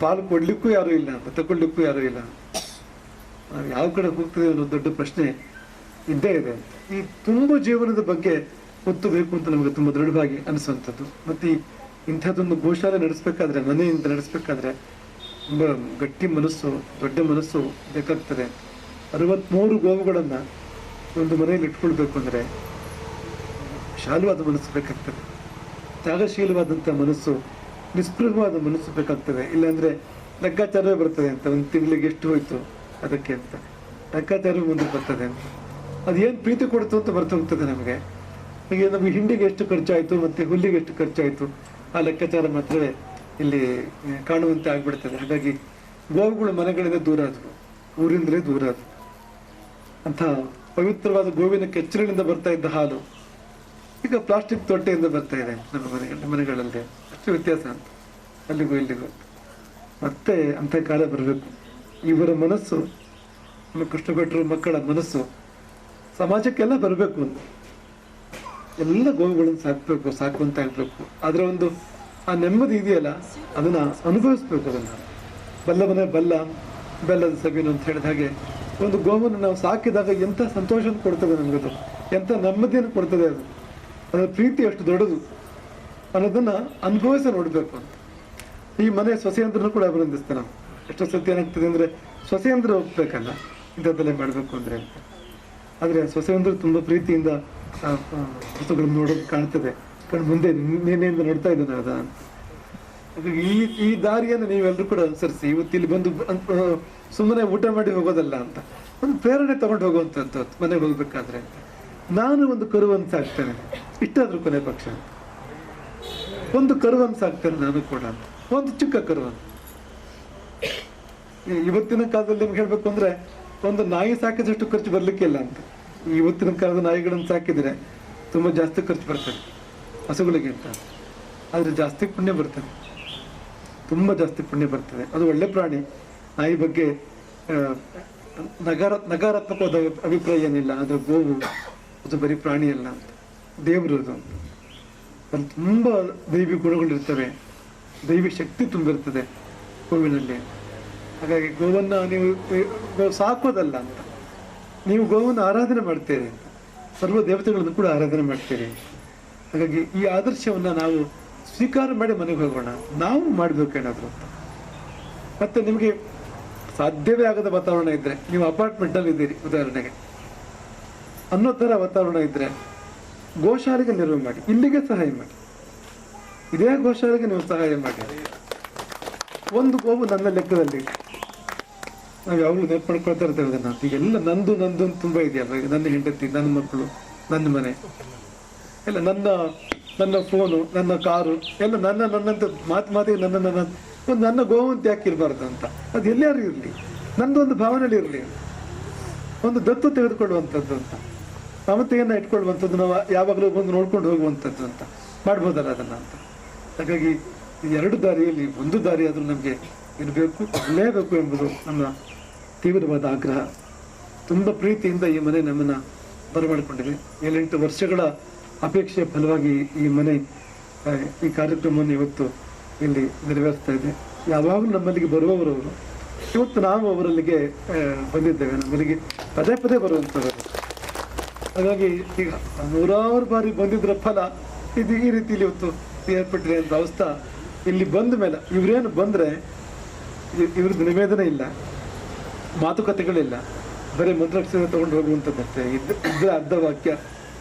ಪಾಲು ಕೊಡ್ಲಿಕ್ಕೂ ಯಾರು ಇಲ್ಲ ಅಂತ ತಗೊಳ್ಲಿಕ್ಕೂ ಯಾರು ಇಲ್ಲ. ನಾವು ಯಾವ ಕಡೆ ಹೋಗ್ತದೆ ಅನ್ನೋ ದೊಡ್ಡ ಪ್ರಶ್ನೆ ಇದ್ದೇ ಇದೆ. ಅಂತ ಈ ತುಂಬ ಜೀವನದ ಬಗ್ಗೆ ಒತ್ತು ಬೇಕು ಅಂತ ನಮಗೆ ತುಂಬ ದೃಢವಾಗಿ ಅನಿಸುವಂಥದ್ದು. ಮತ್ತೆ ಈ ಇಂಥದ್ದೊಂದು ಗೋಶಾಲೆ ನಡೆಸಬೇಕಾದ್ರೆ, ಮನೆಯಿಂದ ನಡೆಸಬೇಕಾದ್ರೆ ತುಂಬ ಗಟ್ಟಿ ಮನಸ್ಸು, ದೊಡ್ಡ ಮನಸ್ಸು ಬೇಕಾಗ್ತದೆ. ಅರವತ್ಮೂರು ಗೋವುಗಳನ್ನು ಒಂದು ಮನೆಯಲ್ಲಿ ಇಟ್ಕೊಳ್ಬೇಕು ಅಂದ್ರೆ ವಿಶಾಲವಾದ ಮನಸ್ಸು ಬೇಕಾಗ್ತದೆ. ತ್ಯಾಗಶೀಲವಾದಂಥ ಮನಸ್ಸು, ನಿಸ್ಪೃಹವಾದ ಮನಸ್ಸು ಬೇಕಾಗ್ತದೆ. ಇಲ್ಲಾಂದರೆ ಲೆಕ್ಕಾಚಾರವೇ ಬರ್ತದೆ ಅಂತ, ಒಂದು ತಿಂಗಳಿಗೆ ಎಷ್ಟು ಹೋಯ್ತು ಅದಕ್ಕೆ ಅಂತ. ಲೆಕ್ಕಾಚಾರ ಮುಂದೆ ಬರ್ತದೆ ಅಂತ. ಏನು ಪ್ರೀತಿ ಕೊಡ್ತು ಅಂತ ಬರ್ತಾ ಹೋಗ್ತದೆ ನಮಗೆ. ಹಾಗೆ ನಮಗೆ ಹಿಂಡಿಗೆ ಎಷ್ಟು ಖರ್ಚಾಯಿತು ಮತ್ತು ಹುಲ್ಲಿಗೆ ಎಷ್ಟು ಖರ್ಚಾಯಿತು, ಆ ಲೆಕ್ಕಾಚಾರ ಮಾತ್ರವೇ ಇಲ್ಲಿ ಕಾಣುವಂತೆ ಆಗಿಬಿಡ್ತದೆ. ಹಾಗಾಗಿ ಗೋವುಗಳು ಮನೆಗಳಿಂದ ದೂರ ಆದವು. ಊರಿಂದಲೇ ದೂರ ಆದವು. ಅಂಥ ಪವಿತ್ರವಾದ ಗೋವಿನ ಕೆಚ್ಚಲಿನಿಂದ ಬರ್ತಾ ಇದ್ದ ಹಾಲು ಈಗ ಪ್ಲಾಸ್ಟಿಕ್ ತೊಟ್ಟೆಯಿಂದ ಬರ್ತಾ ಇದೆ ನಮ್ಮ ಮನೆ ಮನೆಗಳಲ್ಲಿ. ಅಷ್ಟು ವ್ಯತ್ಯಾಸ ಅಂತ. ಅಲ್ಲಿಗೂ ಇಲ್ಲಿಗೂ. ಮತ್ತೆ ಅಂಥ ಕಾಲ ಬರಬೇಕು. ಇವರ ಮನಸ್ಸು, ನಮ್ಮ ಕೃಷ್ಣಭಟ್ರು ಮಕ್ಕಳ ಮನಸ್ಸು, ಸಮಾಜಕ್ಕೆಲ್ಲ ಬರಬೇಕು ಅಂತ. ಎಲ್ಲ ಗೋವುಗಳನ್ನು ಸಾಕಬೇಕು ಸಾಕುವಂತ ಹೇಳಬೇಕು. ಅದರ ಒಂದು, ಆ ನೆಮ್ಮದಿ ಇದೆಯಲ್ಲ, ಅದನ್ನು ಅನುಭವಿಸ್ಬೇಕು ಬಲ್ಲ ಬಲ್ಲವನೇ ಬಲ್ಲ, ಬೆಲ್ಲದ ಸಬೀನು ಅಂತ ಹೇಳಿದ ಹಾಗೆ, ಒಂದು ಗೋವನ್ನು ನಾವು ಸಾಕಿದಾಗ ಎಂಥ ಸಂತೋಷ ಕೊಡ್ತದೆ ನಮಗದು ಎಂಥ ನೆಮ್ಮದಿಯನ್ನು ಕೊಡ್ತದೆ ಅದು. ಅದರ ಪ್ರೀತಿ ಅಷ್ಟು ದೊಡ್ಡದು ಅನ್ನೋದನ್ನ ಅನುಭವಿಸಿ ನೋಡಬೇಕು. ಈ ಮನೆ ಸೊಸೆಯಂದ್ರನ್ನು ಕೂಡ ಅಭಿನಂದಿಸ್ತೇನೆ ನಾವು ಎಷ್ಟೋ ಸತಿ ಏನಾಗ್ತದೆ ಅಂದ್ರೆ ಸೊಸೆಯಂದ್ರ ಒಪ್ಬೇಕಲ್ಲ ಇಂಥದ್ದೆಲ್ಲ ಮಾಡಬೇಕು ಅಂದ್ರೆ. ಅಂತ ಆದ್ರೆ ಸೊಸೆಯಂದ್ರು ತುಂಬಾ ಪ್ರೀತಿಯಿಂದ ವಸ್ತುಗಳನ್ನು ನೋಡೋದು ಕಾಣ್ತದೆ. ಕಣ್ಣು ಮುಂದೆ ನಿನ್ನೆಯಿಂದ ನೋಡ್ತಾ ಇದ್ದೇನೆ ಅದ ಈ ಈ ದಾರಿಯನ್ನು ನೀವೆಲ್ಲರೂ ಕೂಡ ಅನುಸರಿಸಿ. ಇವತ್ತು ಇಲ್ಲಿ ಬಂದು ಸುಮ್ಮನೆ ಊಟ ಮಾಡಿ ಹೋಗೋದಲ್ಲ ಅಂತ. ಒಂದು ಪ್ರೇರಣೆ ತಗೊಂಡು ಹೋಗುವಂಥದ್ದು ಮನೆಗೆ ಹೋಗ್ಬೇಕಾದ್ರೆ. ನಾನು ಒಂದು ಕರುವಂತ ಸಾಕ್ತೇನೆ ಇಷ್ಟಾದ್ರೂ ಕೊನೆ ಪಕ್ಷ. ಒಂದು ಕರುವನ್ನು ಸಾಕ್ತಾರೆ ನಾನು ಕೂಡ. ಅಂತ ಒಂದು ಚಿಕ್ಕ ಕರುವನ್ನು ಈ- ಇವತ್ತಿನ ಕಾಲದಲ್ಲಿ ನಿಮ್ಗೆ ಹೇಳ್ಬೇಕು ಅಂದ್ರೆ ಒಂದು ನಾಯಿ ಸಾಕಿದಷ್ಟು ಖರ್ಚು ಬರ್ಲಿಕ್ಕೆ ಇಲ್ಲ ಅಂತ. ಇವತ್ತಿನ ಕಾಲದ ನಾಯಿಗಳನ್ನು ಸಾಕಿದ್ರೆ ತುಂಬಾ ಜಾಸ್ತಿ ಖರ್ಚು ಬರ್ತದೆ. ಹಸುಗಳಿಗೆ ಅಂತ. ಆದ್ರೆ ಜಾಸ್ತಿ ಪುಣ್ಯ ಬರ್ತದೆ. ತುಂಬಾ ಜಾಸ್ತಿ ಪುಣ್ಯ ಬರ್ತದೆ. ಅದು ಒಳ್ಳೆ ಪ್ರಾಣಿ. ನಾಯಿ ಬಗ್ಗೆ ನಗಾರ, ನಕಾರಾತ್ಮಕವಾದ ಅಭಿಪ್ರಾಯ ಏನಿಲ್ಲ. ಅದು ಗೋವು. ಅದು ಬರೀ ಪ್ರಾಣಿ ಅಲ್ಲ ಅಂತ. ದೇವರು ಅದು ಅಲ್ಲಿ ತುಂಬ ದೈವಿ ಗುಣಗಳಿರ್ತವೆ. ದೈವಿ ಶಕ್ತಿ ತುಂಬಿರ್ತದೆ ಗೋವಿನಲ್ಲಿ. ಹಾಗಾಗಿ ಗೋವನ್ನ ನೀವು ಸಾಕೋದಲ್ಲ ಅಂತ. ನೀವು ಗೋವನ್ನು ಆರಾಧನೆ ಮಾಡ್ತೀರಿ ಅಂತ. ಸರ್ವ ದೇವತೆಗಳನ್ನು ಕೂಡ ಆರಾಧನೆ ಮಾಡ್ತೀರಿ. ಹಾಗಾಗಿ ಈ ಆದರ್ಶವನ್ನ ನಾವು ಸ್ವೀಕಾರ ಮಾಡಿ ಮನೆಗೆ ಹೋಗೋಣ. ನಾವು ಮಾಡಬೇಕು ಅಂತ. ಮತ್ತೆ ನಿಮಗೆ ಸಾಧ್ಯವೇ ಆಗದ ವಾತಾವರಣ ಇದ್ರೆ, ನೀವು ಅಪಾರ್ಟ್ಮೆಂಟ್ ಅಲ್ಲಿ ಇದ್ದೀರಿ ಉದಾಹರಣೆಗೆ. ಅನ್ನೋ ಥರ ವಾತಾವರಣ ಇದ್ರೆ ಗೋಶಾಲೆಗೆ ನೆರವು ಮಾಡಿ ಇಲ್ಲಿಗೆ ಸಹಾಯ ಮಾಡಿ ಇದೇ ಗೋಶಾಲೆಗೆ ನೀವು ಸಹಾಯ ಮಾಡಿ ಒಂದು ಗೋವು ನನ್ನ ಲೆಕ್ಕದಲ್ಲಿ ನಾವು ಯಾವಾಗಲೂ ನೆನಪು ಮಾಡ್ಕೊಳ್ತಾ ಇರ್ತೇವೆ ಅದನ್ನ ಈಗೆಲ್ಲ ನಂದು ನಂದು ಅಂತ ತುಂಬಾ ಇದೆಯಲ್ಲ ನನ್ನ ಹೆಂಡತಿ ನನ್ನ ಮಕ್ಕಳು ನನ್ನ ಮನೆ ಎಲ್ಲ ನನ್ನ ನನ್ನ ಫೋನು ನನ್ನ ಕಾರು ಎಲ್ಲ ನನ್ನ ನನ್ನಂತ ಮಾತು ಮಾತಿಗೆ ನನ್ನ ನನ್ನ ಒಂದು ನನ್ನ ಗೋವು ಅಂತ. ಯಾಕೆ ಇರಬಾರ್ದು ಅಂತ ಅದು ಎಲ್ಲಾರು ಇರಲಿ ನಂದೊಂದು ಭಾವನೆಯಲ್ಲಿ ಇರಲಿ ಒಂದು ದತ್ತು ತೆಗೆದುಕೊಳ್ಳುವಂಥದ್ದು ಅಂತ. ಮಮತೆಯನ್ನ ಇಟ್ಕೊಳ್ಳುವಂಥದ್ದು ನಾವು ಯಾವಾಗಲೂ ಬಂದು ನೋಡ್ಕೊಂಡು ಹೋಗುವಂಥದ್ದು ಅಂತ. ಮಾಡ್ಬೋದಲ್ಲ ಅದನ್ನು ಅಂತ. ಹಾಗಾಗಿ ಎರಡು ದಾರಿಯಲ್ಲಿ ಒಂದು ದಾರಿ ಆದರೂ ನಮಗೆ ಇರಬೇಕು, ಇರಲೇಬೇಕು ಎಂಬುದು ನಮ್ಮ ತೀವ್ರವಾದ ಆಗ್ರಹ. ತುಂಬ ಪ್ರೀತಿಯಿಂದ ಈ ಮನೆ ನಮ್ಮನ್ನು ಬರಮಾಡಿಕೊಂಡಿದೆ. ಏಳೆಂಟು ವರ್ಷಗಳ ಅಪೇಕ್ಷೆಯ ಫಲವಾಗಿ ಈ ಮನೆ ಈ ಕಾರ್ಯಕ್ರಮವನ್ನು ಇವತ್ತು ಇಲ್ಲಿ ನೆರವೇರಿಸ್ತಾ ಇದೆ. ಯಾವಾಗಲೂ ನಮ್ಮಲ್ಲಿಗೆ ಬರುವವರು ಅವರು ಇವತ್ತು ನಾವು ಅವರಲ್ಲಿಗೆ ಬಂದಿದ್ದೇವೆ. ನಮ್ಮಲ್ಲಿಗೆ ಪದೇ ಪದೇ ಬರುವಂಥವರು. ಹಾಗಾಗಿ ಈಗ ನೂರಾರು ಬಾರಿ ಬಂದಿದ್ರ ಫಲ ಇದು ಈ ರೀತಿಯಲ್ಲಿ ಇವತ್ತು ಏರ್ಪಟ್ಟಿದೆ ಅಂತ ಅವಸ್ಥಾ. ಇಲ್ಲಿ ಬಂದ ಮೇಲೆ ಇವರೇನು ಬಂದ್ರೆ ಇವ್ರದ್ದು ನಿವೇದನೆ ಇಲ್ಲ, ಮಾತುಕತೆಗಳಿಲ್ಲ. ಬರೀ ಮಂತ್ರಾಕ್ಷರ ತಗೊಂಡು ಹೋಗುವಂಥದ್ದಷ್ಟೇ ಇದ್ದ ಇದ್ರೆ ಅರ್ಧ ವಾಕ್ಯ,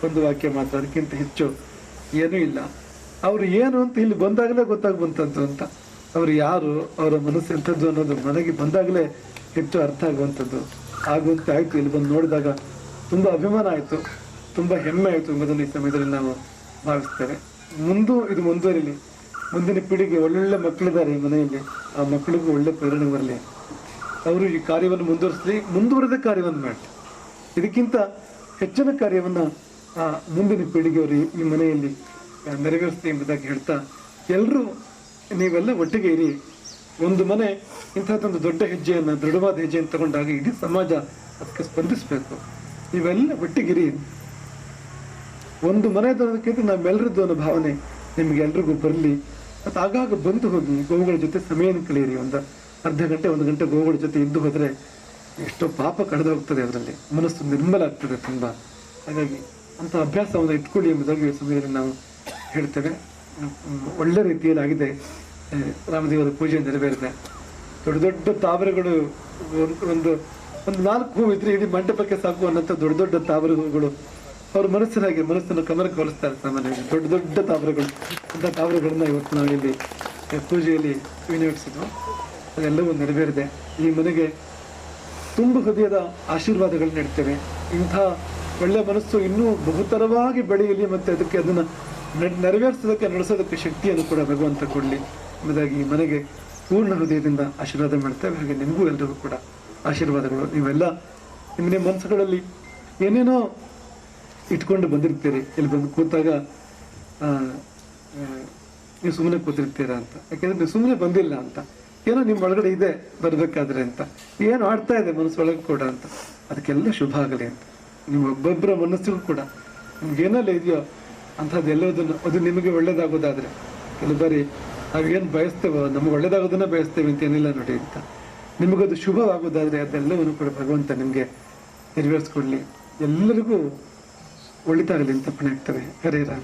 ಒಂದು ವಾಕ್ಯ ಮಾತ್ರ. ಅದಕ್ಕಿಂತ ಹೆಚ್ಚು ಏನೂ ಇಲ್ಲ. ಅವರು ಏನು ಅಂತ ಇಲ್ಲಿ ಬಂದಾಗಲೇ ಗೊತ್ತಾಗುವಂಥದ್ದು ಅಂತ. ಅವರು ಯಾರು, ಅವರ ಮನಸ್ಸು ಎಂಥದ್ದು ಅನ್ನೋದು ಮನೆಗೆ ಬಂದಾಗಲೇ ಹೆಚ್ಚು ಅರ್ಥ ಆಗುವಂಥದ್ದು. ಆಗುವಂತೆ ಆಯಿತು. ಇಲ್ಲಿ ಬಂದು ನೋಡಿದಾಗ ತುಂಬ ಅಭಿಮಾನ ಆಯಿತು, ತುಂಬ ಹೆಮ್ಮೆ ಆಯಿತು ಎಂಬುದನ್ನು ಈ ಸಮಯದಲ್ಲಿ ನಾವು ಭಾವಿಸ್ತೇವೆ ಮುಂದೂ ಇದು ಮುಂದುವರಿಲಿ. ಮುಂದಿನ ಪೀಳಿಗೆ ಒಳ್ಳೊಳ್ಳೆ ಮಕ್ಕಳಿದ್ದಾರೆ ಈ ಮನೆಯಲ್ಲಿ. ಆ ಮಕ್ಕಳಿಗೂ ಒಳ್ಳೆ ಪ್ರೇರಣೆ ಬರಲಿ. ಅವರು ಈ ಕಾರ್ಯವನ್ನು ಮುಂದುವರಿಸಲಿ, ಮುಂದುವರೆದ ಕಾರ್ಯವನ್ನು ಮಾಡಿ. ಇದಕ್ಕಿಂತ ಹೆಚ್ಚಿನ ಕಾರ್ಯವನ್ನ ಆ ಮುಂದಿನ ಪೀಳಿಗೆಯವರು ಈ- ಮನೆಯಲ್ಲಿ ನೆರವೇರಿಸಲಿ ಎಂಬುದಾಗಿ ಹೇಳ್ತಾ ಎಲ್ಲರೂ ನೀವೆಲ್ಲ ಒಟ್ಟಿಗೆ ಇರಿ. ಒಂದು ಮನೆ, ಇಂಥದ್ದೊಂದು ದೊಡ್ಡ ಹೆಜ್ಜೆಯನ್ನು, ದೃಢವಾದ ಹೆಜ್ಜೆಯನ್ನು ತಗೊಂಡಾಗ ಇಡೀ ಸಮಾಜ ಅದಕ್ಕೆ ಸ್ಪಂದಿಸಬೇಕು. ನೀವೆಲ್ಲ ಒಟ್ಟಿಗಿರಿ. ಒಂದು ಮನೆ ಮನೆಯದಕ್ಕಿಂತ ನಮ್ಮೆಲ್ಲರದ್ದು ಅನ್ನೋ ಭಾವನೆ ನಿಮ್ಗೆ ಎಲ್ರಿಗೂ ಬರಲಿ. ಮತ್ತು ಆಗಾಗ ಬಂದು ಹೋಗಿ ಗೋವುಗಳ ಜೊತೆ ಸಮಯನ ಕಳೆಯಿರಿ ಒಂದು ಅರ್ಧ ಗಂಟೆ, ಒಂದು ಗಂಟೆ ಗೋವುಗಳ ಜೊತೆ ಇದ್ದು ಹೋದರೆ ಎಷ್ಟೋ ಪಾಪ ಕಳೆದು ಹೋಗ್ತದೆ ಅದರಲ್ಲಿ. ಮನಸ್ಸು ನಿರ್ಮಲ ಆಗ್ತದೆ ತುಂಬ. ಹಾಗಾಗಿ ಅಂಥ ಅಭ್ಯಾಸವನ್ನು ಇಟ್ಕೊಳ್ಳಿ ಎಂಬುದಾಗಿ ಸಮಯದಲ್ಲಿ ನಾವು ಹೇಳ್ತೇವೆ. ಒಳ್ಳೆ ರೀತಿಯಲ್ಲಿ ಆಗಿದೆ ರಾಮದೇವರ ಪೂಜೆ ನೆರವೇರಿದೆ. ದೊಡ್ಡ ದೊಡ್ಡ ತಾವರೆಗಳು ಒಂದು ಒಂದು ನಾಲ್ಕು ಹೂವು ಇದ್ರೆ ಇಡೀ ಮಂಟಪಕ್ಕೆ ಸಾಕು ಅನ್ನೋಂಥ ದೊಡ್ಡ ದೊಡ್ಡ ತಾವರ ಹೂವುಗಳು ಅವ್ರ ಮನಸ್ಸಿನಾಗೆ ಮನಸ್ಸನ್ನು ಕಮರಕ್ಕೆ ಹೋಲಿಸ್ತಾರೆ ಸಾಮಾನ್ಯವಾಗಿ. ದೊಡ್ಡ ದೊಡ್ಡ ತಾವರಗಳು. ಅಂತ ತಾವರಗಳನ್ನ ಇವತ್ತು ನಾವಿಲ್ಲಿ ಪೂಜೆಯಲ್ಲಿ ವಿನಿಯೋಗಿಸಿದ್ವು. ಅದೆಲ್ಲವೂ ನೆರವೇರಿದೆ. ಈ ಮನೆಗೆ ತುಂಬ ಹೃದಯದ ಆಶೀರ್ವಾದಗಳು ನೀಡ್ತೇವೆ. ಇಂಥ ಒಳ್ಳೆ ಮನಸ್ಸು ಇನ್ನೂ ಬಹುತರವಾಗಿ ಬೆಳೆಯಲಿ ಮತ್ತೆ ಅದಕ್ಕೆ ಅದನ್ನು ನೆರವೇರಿಸೋದಕ್ಕೆ, ನಡೆಸೋದಕ್ಕೆ ಶಕ್ತಿಯನ್ನು ಕೂಡ ಭಗವಂತ ಕೊಡಲಿ. ಎಂಬುದಾಗಿ ಈ ಮನೆಗೆ ಪೂರ್ಣ ಹೃದಯದಿಂದ ಆಶೀರ್ವಾದ ಮಾಡ್ತೇವೆ. ಹಾಗೆ ನಿಮಗೂ ಎಲ್ಲರಿಗೂ ಕೂಡ. ಆಶೀರ್ವಾದಗಳು. ನೀವೆಲ್ಲ ನಿಮ್ಮನೆ ನಿಮ್ಮ ಮನಸ್ಸುಗಳಲ್ಲಿ ಏನೇನೋ ಇಟ್ಕೊಂಡು ಬಂದಿರ್ತೀರಿ. ಇಲ್ಲಿ ಬಂದು ಕೂತಾಗ ನೀವು ಸುಮ್ಮನೆ ಕೂತಿರ್ತೀರಾ ಅಂತ. ಯಾಕೆಂದ್ರೆ ನೀವು ಸುಮ್ಮನೆ ಬಂದಿಲ್ಲ ಅಂತ. ಏನೋ ನಿಮ್ಮ ಒಳಗಡೆ ಇದೆ ಬರಬೇಕಾದ್ರೆ ಅಂತ. ಏನು ಆಡ್ತಾ ಇದೆ ಮನಸ್ಸೊಳಗೆ ಕೂಡ ಅಂತ. ಅದಕ್ಕೆಲ್ಲ ಶುಭ ಆಗಲಿ ಅಂತ. ನಿಮ್ಮ ಒಬ್ಬೊಬ್ಬರ ಮನಸ್ಸಿಗೂ ಕೂಡ ನಿಮ್ಗೆ ಏನಲ್ಲ ಇದೆಯೋ ಅಂಥದ್ದೆಲ್ಲದನ್ನು ಅದು ನಿಮಗೆ ಒಳ್ಳೇದಾಗೋದಾದ್ರೆ, ಕೆಲವು ಬಾರಿ ನಾವೇನು ಬಯಸ್ತೇವೋ, ನಮಗೆ ಒಳ್ಳೇದಾಗೋದನ್ನ ಬಯಸ್ತೇವೆ ಅಂತ ಏನಿಲ್ಲ ನೋಡಿ ಅಂತ. ನಿಮಗದು ಶುಭವಾಗೋದಾದರೆ ಅದೆಲ್ಲವನ್ನು ಕೂಡ ಭಗವಂತ ನಿಮಗೆ ನೆರವೇರಿಸ್ಕೊಳ್ಳಿ ಎಲ್ಲರಿಗೂ ಒಳಿತಾಗಲಿ ಅಂತ ಪಣೆ ಆಗ್ತಾರೆ ಹರೇ ರಾಮ.